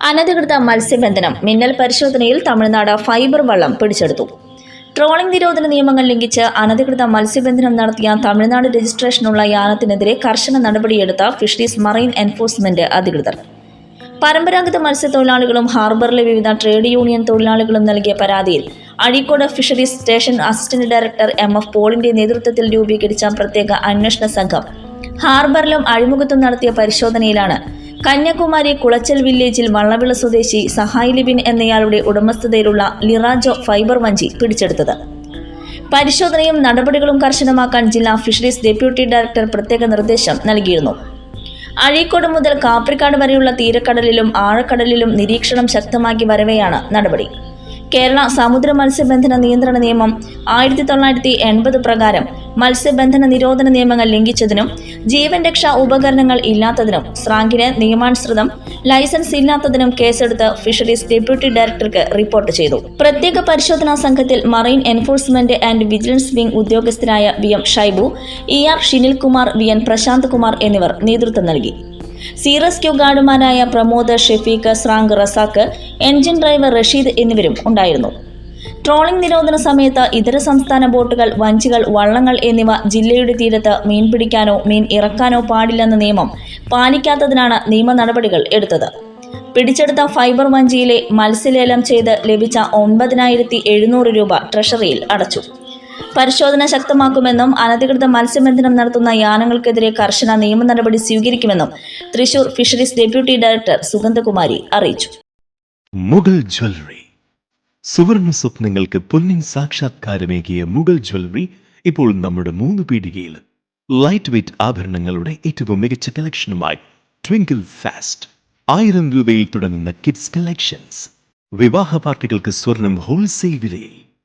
അനധികൃത മത്സ്യബന്ധനം മിന്നൽ പരിശോധനയിൽ തമിഴ്നാട് ഫൈബർ വള്ളം പിടിച്ചെടുത്തു. ട്രോളിംഗ് നിരോധന നിയമങ്ങൾ ലംഘിച്ച് അനധികൃത മത്സ്യബന്ധനം നടത്തിയ തമിഴ്നാട് രജിസ്ട്രേഷനുള്ള യാനത്തിനെതിരെ കർശന നടപടിയെടുത്ത ഫിഷറീസ് മറൈൻ എൻഫോഴ്സ്മെന്റ് അധികൃതർ. പരമ്പരാഗത മത്സ്യത്തൊഴിലാളികളും ഹാർബറിലെ വിവിധ ട്രേഡ് യൂണിയൻ തൊഴിലാളികളും നൽകിയ പരാതിയിൽ Azhikode fisheries station assistant director M F പോളിന്റെ നേതൃത്വത്തിൽ രൂപീകരിച്ച പ്രത്യേക അന്വേഷണ സംഘം ഹാർബറിലും അഴിമുഖത്തും നടത്തിയ പരിശോധനയിലാണ് കന്യാകുമാരി കുളച്ചൽ വില്ലേജിൽ വള്ളവിള സ്വദേശി സഹായ് ലിബിൻ എന്നയാളുടെ ഉടമസ്ഥതയിലുള്ള ലിറാജോ ഫൈബർ വഞ്ചി പിടിച്ചെടുത്തത്. പരിശോധനയും നടപടികളും കർശനമാക്കാൻ ജില്ലാ ഫിഷറീസ് ഡെപ്യൂട്ടി ഡയറക്ടർ പ്രത്യേക നിർദ്ദേശം നൽകിയിരുന്നു. അഴീക്കോട് മുതൽ കാപ്രിക്കാട് വരെയുള്ള തീരക്കടലിലും ആഴക്കടലിലും നിരീക്ഷണം ശക്തമാക്കി വരവെയാണ് നടപടി. കേരള സമുദ്ര മത്സ്യബന്ധന നിയന്ത്രണ നിയമം ആയിരത്തി തൊള്ളായിരത്തി എൺപത് പ്രകാരം മത്സ്യബന്ധന നിരോധന നിയമങ്ങൾ ലംഘിച്ചതിനും ജീവൻ രക്ഷാ ഉപകരണങ്ങൾ ഇല്ലാത്തതിനും സ്രാങ്കിന് നിയമാനുസൃതം ലൈസൻസ് ഇല്ലാത്തതിനും കേസെടുത്ത് ഫിഷറീസ് ഡെപ്യൂട്ടി ഡയറക്ടർക്ക് റിപ്പോർട്ട് ചെയ്തു. പ്രത്യേക പരിശോധനാ സംഘത്തിൽ marine enforcement and vigilance wing ഉദ്യോഗസ്ഥരായ V M Shaibu E R Shinil Kumar V N Prashanth Kumar എന്നിവർ നേതൃത്വം നൽകി. സി റെസ്ക്യൂ ഗാർഡുമാരായ പ്രമോദ് ഷെഫീഖ് സ്രാങ്ക് റസാക്ക് എൻജിൻ ഡ്രൈവർ റഷീദ് എന്നിവരും ഉണ്ടായിരുന്നു. ട്രോളിംഗ് നിരോധന സമയത്ത് ഇതര സംസ്ഥാന ബോട്ടുകൾ വഞ്ചികൾ വള്ളങ്ങൾ എന്നിവ ജില്ലയുടെ തീരത്ത് മീൻ പിടിക്കാനോ മീൻ ഇറക്കാനോ പാടില്ലെന്ന നിയമം പാലിക്കാത്തതിനാണ് നിയമ നടപടികൾ എടുത്തത്. പിടിച്ചെടുത്ത ഫൈബർ വഞ്ചിയിലെ മത്സ്യലേലം ചെയ്ത് ലഭിച്ച ഒൻപതിനായിരത്തി എഴുന്നൂറ് രൂപ ട്രഷറിയിൽ അടച്ചു. പരിശോധന ശക്തമാക്കുമെന്നും അനധികൃത മത്സ്യബന്ധനം നടത്തുന്ന യാനങ്ങൾക്കെതിരെ കർശന നിയമ നടപടി സ്വീകരിക്കുമെന്നും Thrissur fisheries deputy director Sugandhakumari അറിയിച്ചു. മുഗൾ ജ്വല്ലറി. സുവർണ സ്വപ്നങ്ങൾക്ക് പൊന്നിൻ സാക്ഷാത്കാരമേകിയ മുഗൾ ജ്വല്ലറി ഇപ്പോൾ നമ്മുടെ മൂന്ന് പീടികയിൽ ലൈറ്റ് വെയ്റ്റ് ആഭരണങ്ങളുടെ ഏറ്റവും മികച്ച കളക്ഷനുമായി ട്വിങ്കിൾ ഫാസ്റ്റ് ആയിരം രൂപയിൽ തുടങ്ങുന്ന കിഡ്സ് കളക്ഷൻസ് വിവാഹ പാർട്ടികൾക്ക് സ്വർണം ഹോൾസെയിൽ വിലയിൽ